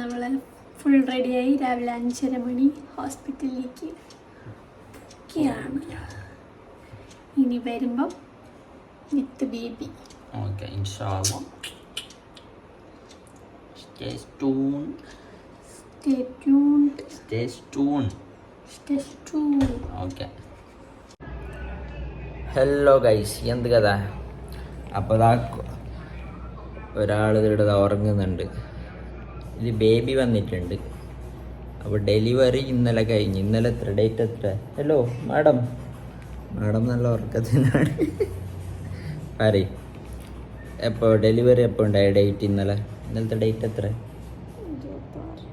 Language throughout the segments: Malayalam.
നമ്മൾ ഫുൾ റെഡിയായി രാവിലെ അഞ്ചര മണി ഹോസ്പിറ്റലിലേക്ക് ഒക്കെയാണ് ഇനി വരുമ്പം with baby okay hello guys എന്ത് കഥ? അപ്പോൾ ഇതാ ഒരാൾ ഇവിടെ ഉറങ്ങുന്നുണ്ട്. ഇത് ബേബി വന്നിട്ടുണ്ട്. അപ്പോൾ ഡെലിവറി ഇന്നലെ കഴിഞ്ഞ്. ഇന്നലെ എത്ര? ഡേറ്റ് എത്ര? ഹലോ മാഡം മാഡം നല്ല ഉറക്കത്തിനാണ് പറയും. എപ്പോൾ ഡെലിവറി എപ്പോൾ ഉണ്ടായ? ഡേറ്റ് ഇന്നലെ? ഇന്നലത്തെ ഡേറ്റ് എത്ര?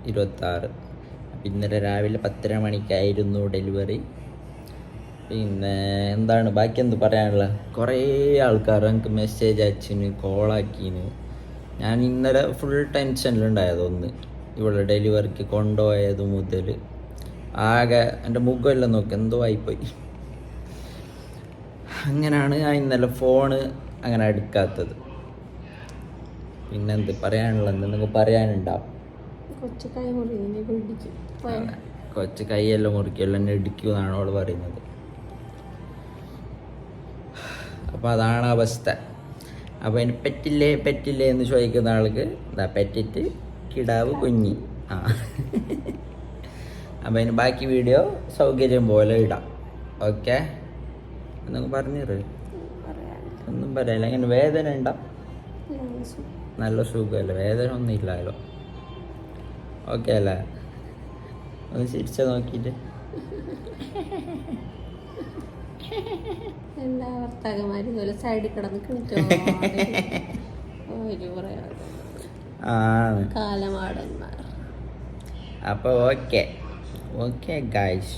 ഇരുപത്താറ്. അപ്പം ഇന്നലെ രാവിലെ പത്തര മണിക്കായിരുന്നു ഡെലിവറി പിന്നെ എന്താണ് ബാക്കി എന്ത് പറയാനുള്ള? കുറേ ആൾക്കാർ എനിക്ക് മെസ്സേജ് അയച്ചിന് കോളാക്കിന് ഞാൻ ഇന്നലെ ഫുൾ ടെൻഷനിലുണ്ടായത് ഒന്ന്. ഇവിടെ ഡെലിവറിക്ക് കൊണ്ടുപോയത് മുതൽ ആകെ എന്റെ മുഖമെല്ലാം നോക്കി എന്തോ ആയിപ്പോയി. അങ്ങനെയാണ് ഞാൻ ഇന്നലെ ഫോണ് അങ്ങനെ എടുക്കാത്തത്. പിന്നെന്ത് പറയാനുള്ളത് എന്തെങ്കിലും പറയാനുണ്ടാവും കൊച്ചു കൈ മുറിക്കും കൊച്ചു കൈയെല്ലാം മുറിക്കുമല്ലോ എന്നെ ഇടിക്കുമെന്നാണ് അവൾ പറയുന്നത്. അപ്പോൾ അതാണ് അവസ്ഥ. അപ്പോൾ അതിന് പറ്റില്ലേ പറ്റില്ലേ എന്ന് ചോദിക്കുന്ന ആൾക്ക് ഇതാ പറ്റിട്ട് കിടാവ് കുഞ്ഞി. ആ. അപ്പോൾ അതിന് ബാക്കി വീഡിയോ സൗകര്യം പോലെ ഇടാം. ഓക്കെ? എന്നൊക്കെ പറഞ്ഞിട്ട് ഒന്നും പറയാനില്ല അങ്ങനെ വേദന ഉണ്ടോ? നല്ല സുഖമല്ലേ വേദന ഒന്നും ഇല്ലല്ലോ ഓക്കെ അല്ലേ? ഒന്ന് ചിരിച്ച നോക്കിയിട്ട്. എല്ലാ ഭർത്താക്കന്മാരും ഇതുപോലെ സൈഡിൽ കിടന്ന് കിണിച്ചോ ഒരു പറയാ ആണ് കാലമാടന്മാർ. അപ്പോൾ ഓക്കെ ഓക്കെ ഗൈസ്